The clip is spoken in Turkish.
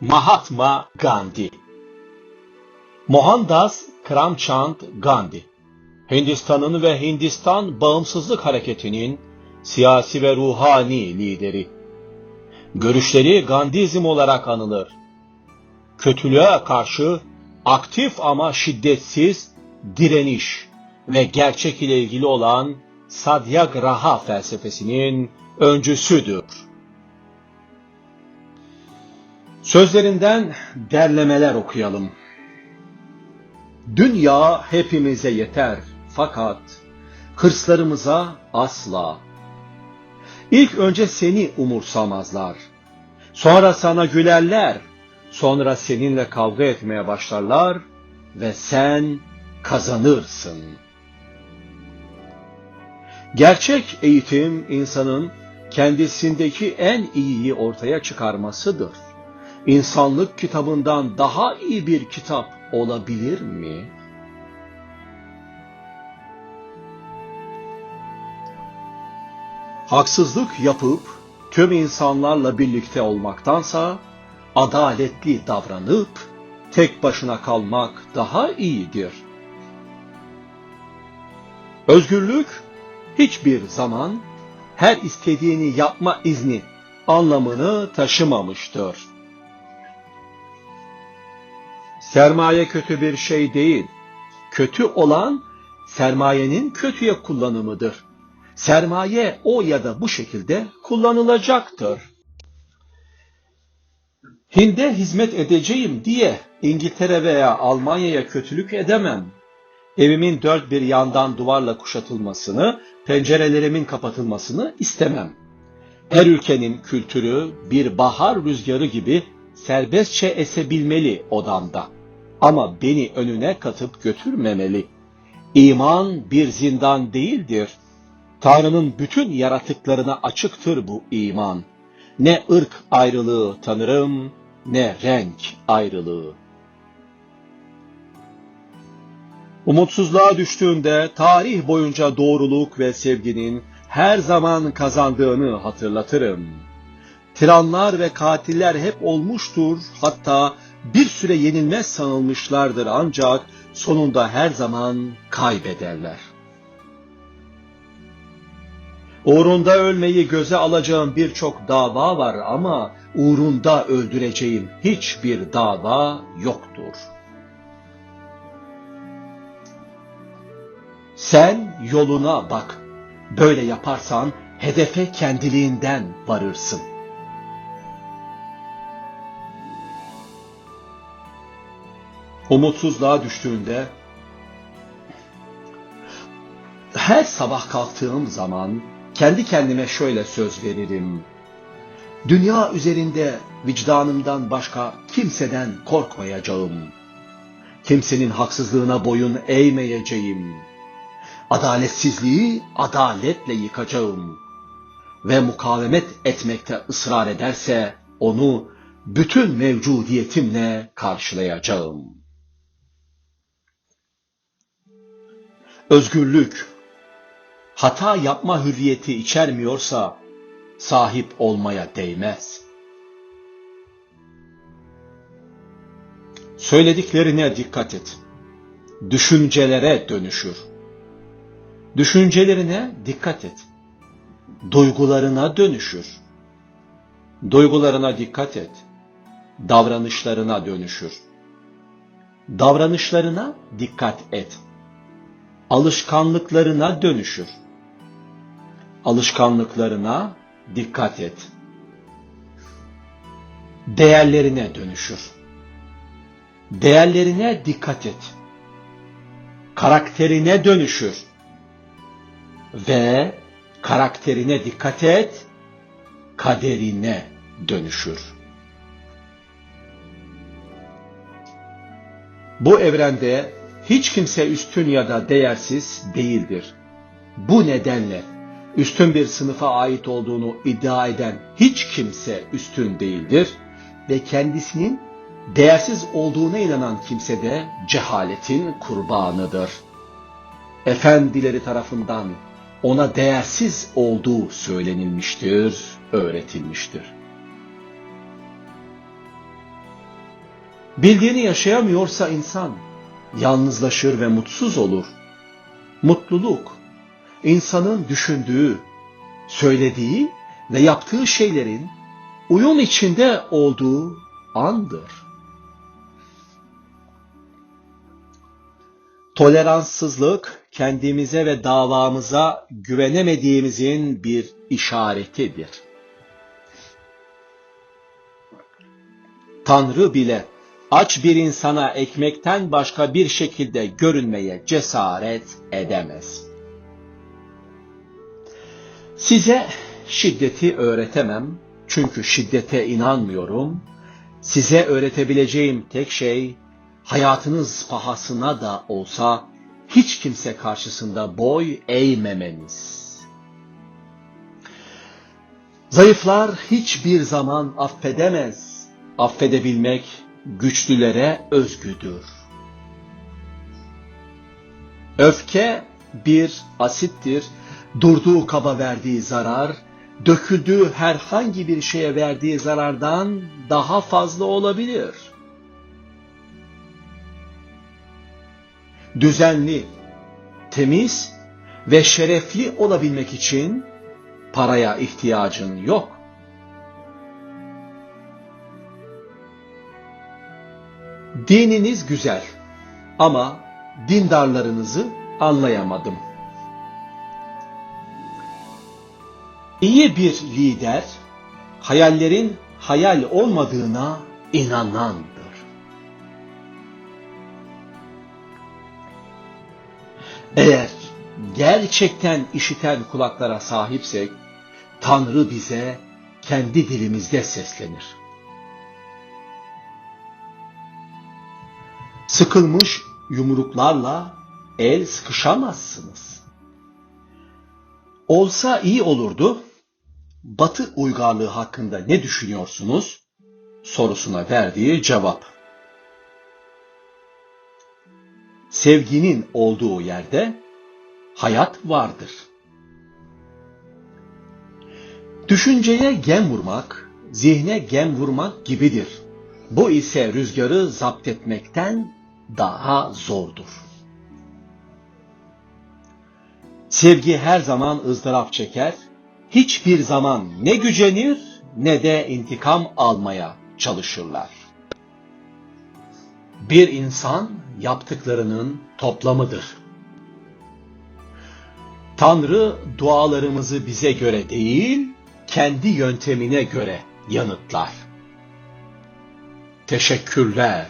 Mahatma Gandhi Mohandas Kramchand Gandhi Hindistan'ın ve Hindistan Bağımsızlık Hareketi'nin siyasi ve ruhani lideri. Görüşleri Gandhizm olarak anılır. Kötülüğe karşı aktif ama şiddetsiz direniş ve gerçek ile ilgili olan Satyagraha felsefesinin öncüsüdür. Sözlerinden derlemeler okuyalım. Dünya hepimize yeter fakat hırslarımıza asla. İlk önce seni umursamazlar. Sonra sana gülerler. Sonra seninle kavga etmeye başlarlar ve sen kazanırsın. Gerçek eğitim insanın kendisindeki en iyiyi ortaya çıkarmasıdır. İnsanlık kitabından daha iyi bir kitap olabilir mi? Haksızlık yapıp tüm insanlarla birlikte olmaktansa adaletli davranıp tek başına kalmak daha iyidir. Özgürlük hiçbir zaman her istediğini yapma izni anlamını taşımamıştır. Sermaye kötü bir şey değil. Kötü olan sermayenin kötüye kullanımıdır. Sermaye o ya da bu şekilde kullanılacaktır. Hind'e hizmet edeceğim diye İngiltere veya Almanya'ya kötülük edemem. Evimin dört bir yandan duvarla kuşatılmasını, pencerelerimin kapatılmasını istemem. Her ülkenin kültürü bir bahar rüzgarı gibi serbestçe esebilmeli odamda. Ama beni önüne katıp götürmemeli. İman bir zindan değildir. Tanrı'nın bütün yaratıklarına açıktır bu iman. Ne ırk ayrılığı tanırım, ne renk ayrılığı. Umutsuzluğa düştüğünde tarih boyunca doğruluk ve sevginin her zaman kazandığını hatırlatırım. Tiranlar ve katiller hep olmuştur, hatta bir süre yenilmez sanılmışlardır ancak sonunda her zaman kaybederler. Uğrunda ölmeyi göze alacağım birçok dava var ama uğrunda öldüreceğim hiçbir dava yoktur. Sen yoluna bak. Böyle yaparsan hedefe kendiliğinden varırsın. Umutsuzluğa düştüğünde her sabah kalktığım zaman kendi kendime şöyle söz veririm. Dünya üzerinde vicdanımdan başka kimseden korkmayacağım. Kimsenin haksızlığına boyun eğmeyeceğim. Adaletsizliği adaletle yıkacağım. Ve mukavemet etmekte ısrar ederse onu bütün mevcudiyetimle karşılayacağım. Özgürlük, hata yapma hürriyeti içermiyorsa sahip olmaya değmez. Söylediklerine dikkat et. Düşüncelere dönüşür. Düşüncelerine dikkat et. Duygularına dönüşür. Duygularına dikkat et. Davranışlarına dönüşür. Davranışlarına dikkat et. Alışkanlıklarına dönüşür. Alışkanlıklarına dikkat et. Değerlerine dönüşür. Değerlerine dikkat et. Karakterine dönüşür. Ve karakterine dikkat et, kaderine dönüşür. Bu evrende hiç kimse üstün ya da değersiz değildir. Bu nedenle üstün bir sınıfa ait olduğunu iddia eden hiç kimse üstün değildir ve kendisinin değersiz olduğuna inanan kimse de cehaletin kurbanıdır. Efendileri tarafından ona değersiz olduğu söylenilmiştir, öğretilmiştir. Bildiğini yaşayamıyorsa insan yalnızlaşır ve mutsuz olur. Mutluluk, insanın düşündüğü, söylediği ve yaptığı şeylerin uyum içinde olduğu andır. Toleranssızlık kendimize ve davamıza güvenemediğimizin bir işaretidir. Tanrı bile aç bir insana ekmekten başka bir şekilde görünmeye cesaret edemez. Size şiddeti öğretemem çünkü şiddete inanmıyorum. Size öğretebileceğim tek şey hayatınız pahasına da olsa hiç kimse karşısında boy eğmemeniz. Zayıflar hiçbir zaman affedemez. Affedebilmek güçlülere özgüdür. Öfke bir asittir. Durduğu kaba verdiği zarar, döküldüğü herhangi bir şeye verdiği zarardan daha fazla olabilir. Düzenli, temiz ve şerefli olabilmek için paraya ihtiyacın yok. Dininiz güzel ama dindarlarınızı anlayamadım. İyi bir lider hayallerin hayal olmadığına inanandır. Eğer gerçekten işiten kulaklara sahipsek Tanrı bize kendi dilimizde seslenir. Sıkılmış yumruklarla el sıkışamazsınız. Olsa iyi olurdu. Batı uygarlığı hakkında ne düşünüyorsunuz? sorusuna verdiği cevap. Sevginin olduğu yerde hayat vardır. Düşünceye gem vurmak, zihne gem vurmak gibidir. Bu ise rüzgarı zapt etmekten daha zordur. Sevgi her zaman ızdırap çeker, hiçbir zaman ne gücenir ne de intikam almaya çalışırlar. Bir insan yaptıklarının toplamıdır. Tanrı dualarımızı bize göre değil, kendi yöntemine göre yanıtlar. Teşekkürler.